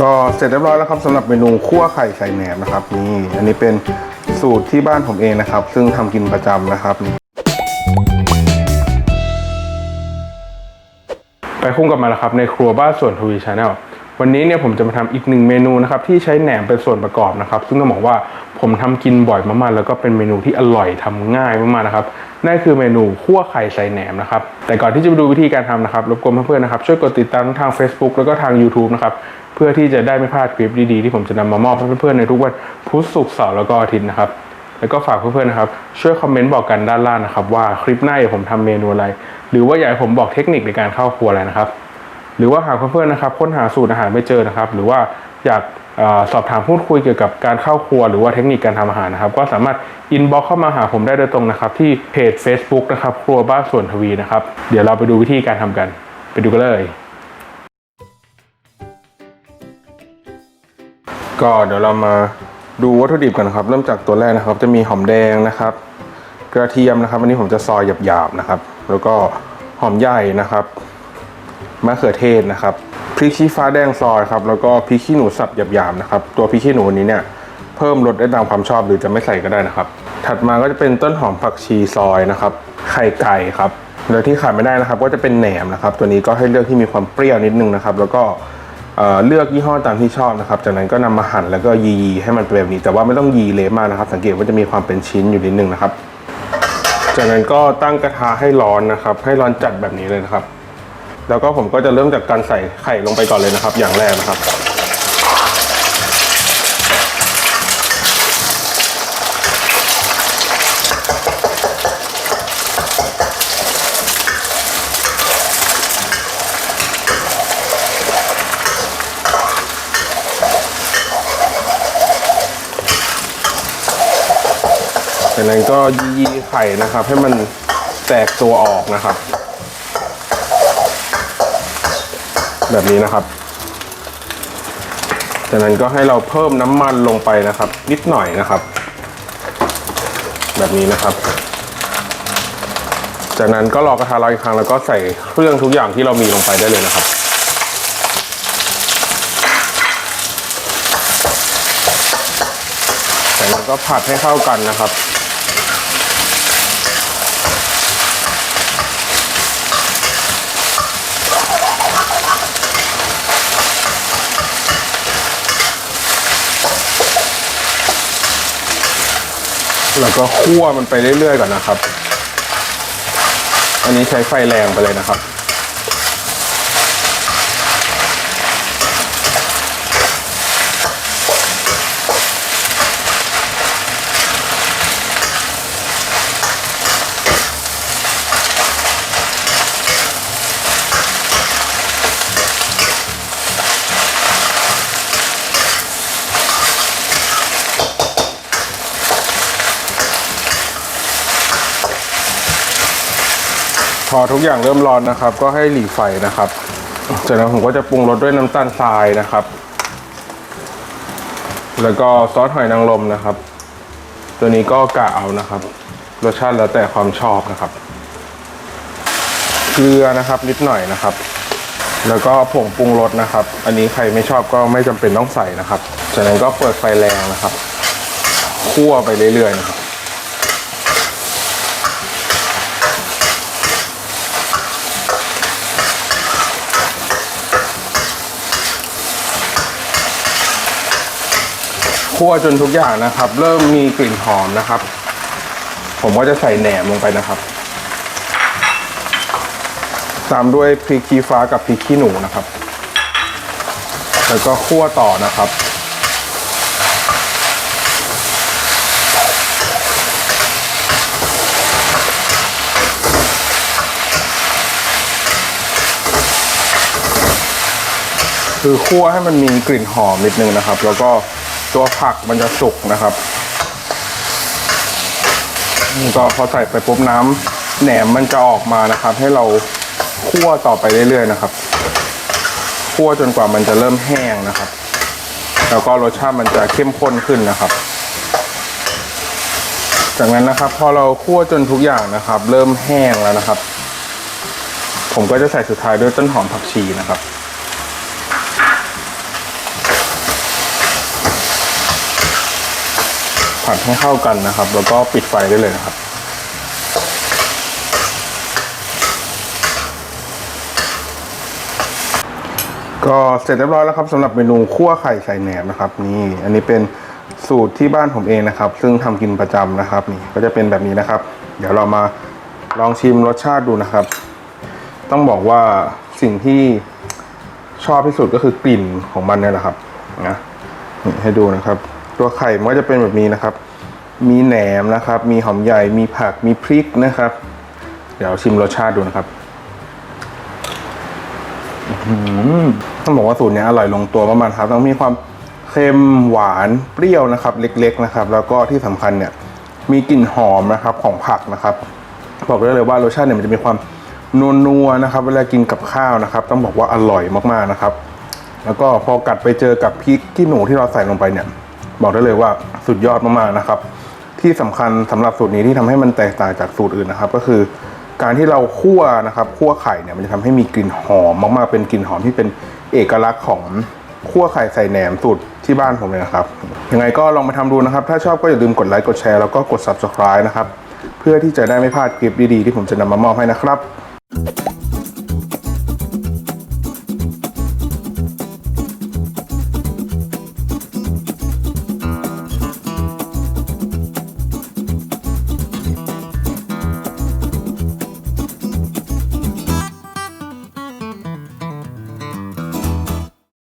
ก็เสร็จเรียบร้อยแล้วครับสำหรับเมนูคั่วไข่ใส่แหนมนะครับนี่อันนี้เป็นสูตรที่บ้านผมเองนะครับ ซึ่งทำกินประจำนะครับไปคุ้งกลับมาแล้วครับในครัวบ้านส่วนทวีชาแนลวันนี้เนี่ยผมจะมาทำอีกหนึ่งเมนูนะครับที่ใช้แหนมเป็นส่วนประกอบนะครับ ซึ่งต้องบอกว่าผมทำกินบ่อยมากๆ แล้วก็เป็นเมนูที่อร่อยทำง่ายมากๆนะครับ นั่นคือเมนูคั่วไข่ใส่แหนมนะครับ แต่ก่อนที่จะไปดูวิธีการทำนะครับรบกวนเพื่อนๆนะครับช่วยกดติดตามทั้งทาง Facebook แล้วก็ทาง YouTube นะครับเพื่อที่จะได้ไม่พลาดคลิปดีๆที่ผมจะนำมามอบให้เพื่อนๆในทุกวันพุธศุกร์เสาร์แล้วก็อาทิตย์นะครับแล้วก็ฝากเพื่อนๆนะครับช่วยคอมเมนต์บอกกันด้านล่างนะครับว่าคลิปหน้าอยากผมทำเมนูอะไร หรือว่าอยากให้ผมบอกเทคนิคในการเข้าครัวอะไรนะครับ หรือว่าหากเพื่อนๆนะครับค้นหาสูตรอาหารไม่เจอนะครับ หรือว่าอยาก สอบถามพูดคุยเกี่ยวกับการเข้าครัวหรือว่าเทคนิคการทำอาหารนะครับ ก็สามารถอินบ็อกเข้ามาหาผมได้โดยตรงนะครับ ที่เพจ Facebook นะครับครัวบ้านส่วนทวีนะครับ เดี๋ยวเราไปดูวิธีการทำกัน ไปดูกันเลย ก็เดี๋ยวเรามาดูวัตถุดิบกันนะครับ เริ่มจากตัวแรกนะครับ จะมีหอมแดงนะครับ กระเทียมนะครับอันนี้ผมจะซอยหยาบๆนะครับ แล้วก็หอมใหญ่นะครับมะเขือเทศนะครับพริกชี้ฟ้าแดงซอยครับแล้วก็พริกขี้หนูสับหยาบๆนะครับตัวพริกขี้หนูนี้เนี่ยเพิ่มรสได้ตามความชอบหรือจะไม่ใส่ก็ได้นะครับ ถัดมาก็จะเป็นต้นหอมผักชีซอยนะครับไข่ไก่ครับแล้วที่ขาดไม่ได้นะครับ ก็จะเป็นแหนมนะครับ ตัวนี้ก็ให้เลือกที่มีความเปรี้ยวนิดนึงนะครับ แล้วก็เเลือกยี่ห้อตามที่ชอบนะครับ จากนั้นก็นำมาหั่นแล้วก็ยียีให้มันเป็นแบบนี้ แต่ว่าไม่ต้องยีเละมากนะครับ สังเกตว่าจะมีความเป็นชิ้นอยู่นิดนึงนะครับ จากนั้นก็ตั้งกระทะให้ร้อนนะครับ ให้ร้อนจัดแบบนี้เลยนะครับ แล้วก็ผมก็จะเริ่มจากการใส่ไข่ลงไปก่อนเลยนะครับ อย่างแรกนะครับ จากนั้นก็ยีไข่นะครับ ให้มันแตกตัวออกนะครับ แบบนี้นะครับ จากนั้นก็ให้เราเพิ่มน้ำมันลงไปนะครับ นิดหน่อยนะครับ แบบนี้นะครับ จากนั้นก็รอกระทะร้อนอีกครั้งแล้วก็ใส่เครื่องทุกอย่างที่เรามีลงไปได้เลยนะครับจากนั้นก็ผัดให้เข้ากันนะครับ แล้วก็คั่วมันไปเรื่อยๆก่อนนะครับ อันนี้ใช้ไฟแรงไปเลยนะครับ พอทุกอย่างเริ่มร้อนนะครับ ก็ให้หลีไฟนะครับ จากนั้นผมก็จะปรุงรสด้วยน้ำตาลทรายนะครับ แล้วก็ซอสหอยนางรมนะครับ ตัวนี้ก็กะเอานะครับ รสชาติแล้วแต่ความชอบนะครับ เกลือนะครับนิดหน่อยนะครับ แล้วก็ผงปรุงรสนะครับ อันนี้ใครไม่ชอบก็ไม่จำเป็นต้องใส่นะครับ จากนั้นก็เปิดไฟแรงนะครับ คั่วไปเรื่อยๆนะครับ คั่วจนทุกอย่างนะครับ เริ่มมีกลิ่นหอมนะครับ ผมก็จะใส่แหนมลงไปนะครับ ตามด้วยพริกชี้ฟ้ากับพริกขี้หนูนะครับ แล้วก็คั่วต่อนะครับคือคั่วให้มันมีกลิ่นหอมนิดนึงนะครับ แล้วก็ ตัวผักมันจะสุกนะครับก็พอใส่ไปปุ๊บน้ำแหนมมันจะออกมานะครับ ให้เราคั่วต่อไปเรื่อยๆนะครับคั่วจนกว่ามันจะเริ่มแห้งนะครับ แล้วก็รสชาติมันจะเข้มข้นขึ้นนะครับ จากนั้นนะครับ พอเราคั่วจนทุกอย่างนะครับ เริ่มแห้งแล้วนะครับ ผมก็จะใส่สุดท้ายด้วยต้นหอมผักชีนะครับ ผัดให้เข้ากันนะครับ แล้วก็ปิดไฟได้เลยนะครับ ก็เสร็จเรียบร้อยแล้วครับสำหรับเมนูคั่วไข่ใส่แหนมนะครับ นี่อันนี้เป็นสูตรที่บ้านผมเองนะครับ ซึ่งทำกินประจำนะครับนี่ก็จะเป็นแบบนี้นะครับ เดี๋ยวเรามาลองชิมรสชาติดูนะครับ ต้องบอกว่าสิ่งที่ชอบที่สุดก็คือกลิ่นของมันเนี่ยแหละครับนะนี่ให้ดูนะครับ ตัวไข่มันก็จะเป็นแบบนี้นะครับ มีแหนมนะครับ มีหอมใหญ่ มีผัก มีพริกนะครับ เดี๋ยวชิมรสชาติดูนะครับต้องบอกว่าสูตรนี้อร่อยลงตัวมากๆครับ ต้องมีความเค็มหวานเปรี้ยวนะครับ เล็กๆนะครับ แล้วก็ที่สำคัญเนี่ย มีกลิ่นหอมนะครับของผักนะครับบอกได้เลยว่ารสชาติเนี่ยมันจะมีความนัวๆนะครับ เวลากินกับข้าวนะครับ ต้องบอกว่าอร่อยมากๆนะครับ แล้วก็พอกัดไปเจอกับพริกขี้หนูที่เราใส่ลงไปเนี่ย บอกได้เลยว่าสุดยอดมากๆนะครับ ที่สำคัญสำหรับสูตรนี้ที่ทำให้มันแตกต่างจากสูตรอื่นนะครับ ก็คือการที่เราคั่วนะครับคั่วไข่เนี่ยมันจะทำให้มีกลิ่นหอมมากๆเป็นกลิ่นหอมที่เป็นเอกลักษณ์ของคั่วไข่ใส่แหนมสูตรที่บ้านผมเลยนะครับยังไงก็ลองมาทำดูนะครับ ถ้าชอบก็อย่าลืมกดไลค์กดแชร์แล้วก็กด subscribe นะครับเพื่อที่จะได้ไม่พลาดคลิปดีๆที่ผมจะนำมามอบให้นะครับ